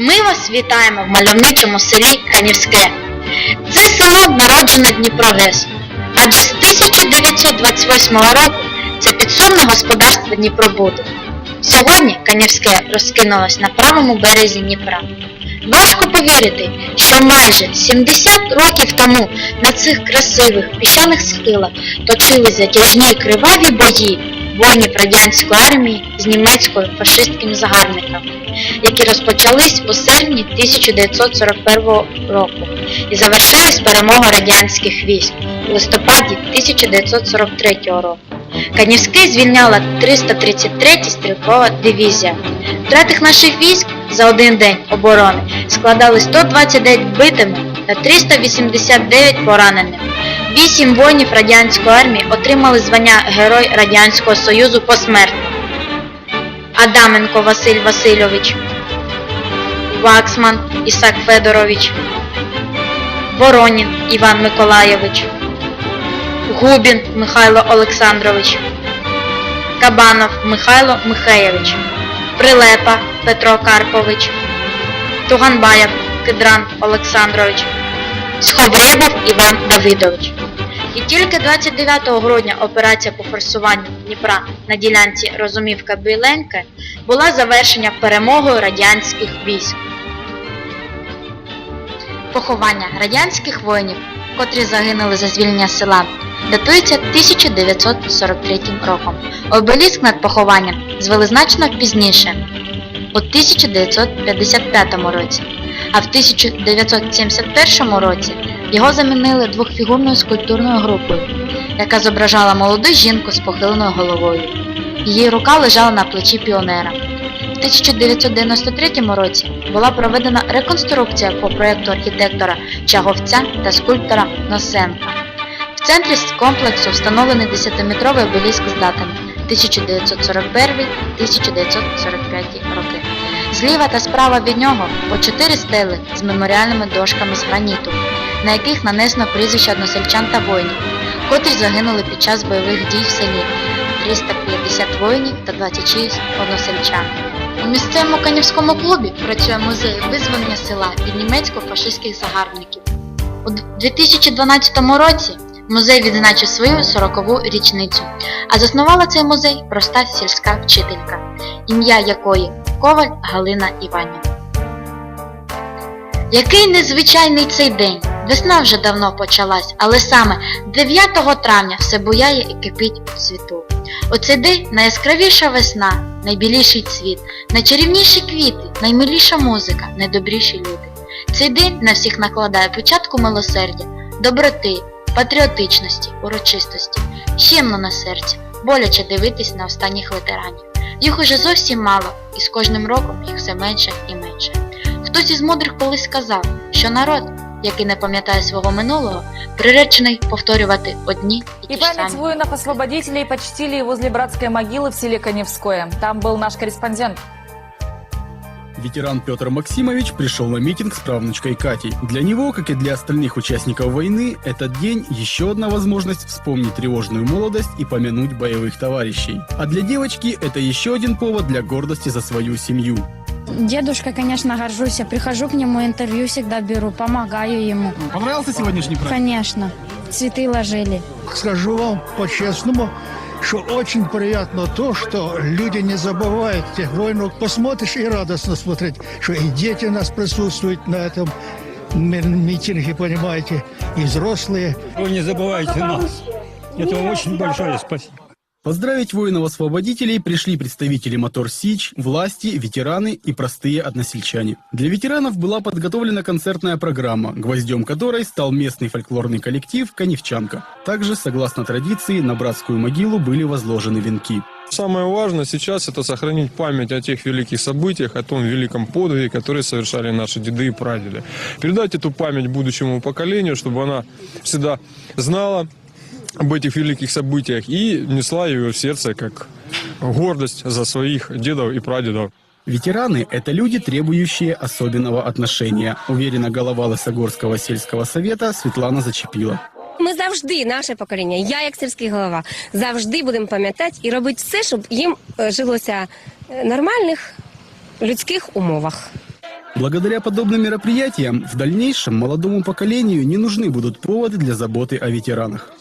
Ми вас вітаємо в мальовничому селі Канівське. Це село народжене Дніпро ГЕС, адже з 1928 року це підсобне господарство Дніпробуду. Сьогодні Канівське розкинулось на правому березі Дніпра. Важко повірити, що майже 70 років тому на цих красивих піщаних схилах точили затяжні криваві бої воїнів радянської армії з німецькою фашистськими загарбниками, які розпочались у серпні 1941 року і завершились перемогою радянських військ у листопаді 1943 року. Канівський звільняла 333 стрілкова дивізія. Втратих наших військ за один день оборони складали 129 вбитими та 389 пораненими. Вісім воїнів радянської армії отримали звання Герой Радянського Союзу посмертно. Адаменко Василь Васильович, Ваксман Ісак Федорович, Воронін Іван Миколайович, Губін Михайло Олександрович, Кабанов Михайло Михеєвич, Прилепа Петро Карпович, Туганбаєв Кидран Олександрович, Схобрєбов Іван Давидович. І тільки 29 грудня операція по форсуванню Дніпра на ділянці Розумівка Біленьке була завершена перемогою радянських військ. Поховання радянських воїнів, котрі загинули за звільнення села, датується 1943 роком. Обеліск над похованням звели значно пізніше, у 1955 році, а в 1971 році його замінили двохфігурною скульптурною групою, яка зображала молоду жінку з похиленою головою. Її рука лежала на плечі піонера. В 1993 році була проведена реконструкція по проєкту архітектора Чаговця та скульптора Носенка. В центрі комплексу встановлений 10-метровий обеліск з датами 1941-1945 роки. Зліва та справа від нього по чотири стели з меморіальними дошками з граніту, на яких нанесено прізвища односельчан та воїнів, котрі загинули під час бойових дій в селі 350 воїнів та 26 односельчан. У місцевому канівському клубі працює музей визволення села від німецько-фашистських загарбників. У 2012 році музей відзначив свою 40-ву річницю, а заснувала цей музей проста сільська вчителька, ім'я якої Коваль Галина Іванівна. Який незвичайний цей день! Весна вже давно почалась, але саме 9 травня все буяє і кипить у цвіту. У цей день найяскравіша весна, найбіліший цвіт, найчарівніші квіти, наймиліша музика, найдобріші люди. Цей день на всіх накладає початку милосердя, доброти, патріотичності, урочистості, щемно на серці, боляче дивитись на останніх ветеранів. Їх уже зовсім мало, і з кожним роком їх все менше і менше. Хтось із мудрих колись сказав, що народ, який не пам'ятає свого минулого, приречений повторювати одні і ті ж память самі. воинов-освободителей почтили возле братской могилы в селе Коневское. Там был наш корреспондент. Ветеран Петр Максимович пришел на митинг с правнучкой Катей. Для него, как и для остальных участников войны, этот день еще одна возможность вспомнить тревожную молодость и помянуть боевых товарищей. А для девочки это еще один повод для гордости за свою семью. Дедушка, конечно, горжусь. Я прихожу к нему, интервью всегда беру, помогаю ему. Понравился сегодняшний праздник? Конечно. Цветы ложили. Скажу вам по-честному, что очень приятно то, что люди не забывают тех войн. Посмотришь и радостно смотреть, что и дети у нас присутствуют на этом ми- митинге, понимаете, и взрослые. Вы не забывайте нас. Это вам очень большое спасибо. Поздравить воинов-освободителей пришли представители Мотор Сич, власти, ветераны и простые односельчане. Для ветеранов была подготовлена концертная программа, гвоздем которой стал местный фольклорный коллектив «Коневчанка». Также, согласно традиции, на братскую могилу были возложены венки. Самое важное сейчас это сохранить память о тех великих событиях, о том великом подвиге, который совершали наши деды и прадеды. Передать эту память будущему поколению, чтобы она всегда знала об этих великих событиях и несла ее в сердце как гордость за своих дедов и прадедов. Ветераны – это люди, требующие особенного отношения, уверена голова Лысогорского сельского совета Светлана Зачепила. Ми завжди, наше покоління, я як сільський голова, завжди будемо пам'ятати і робити все, щоб їм е, жилося е, нормальних людських умовах. Благодаря подобным мероприятиям в дальнейшем молодому поколению не нужны будут поводы для заботы о ветеранах.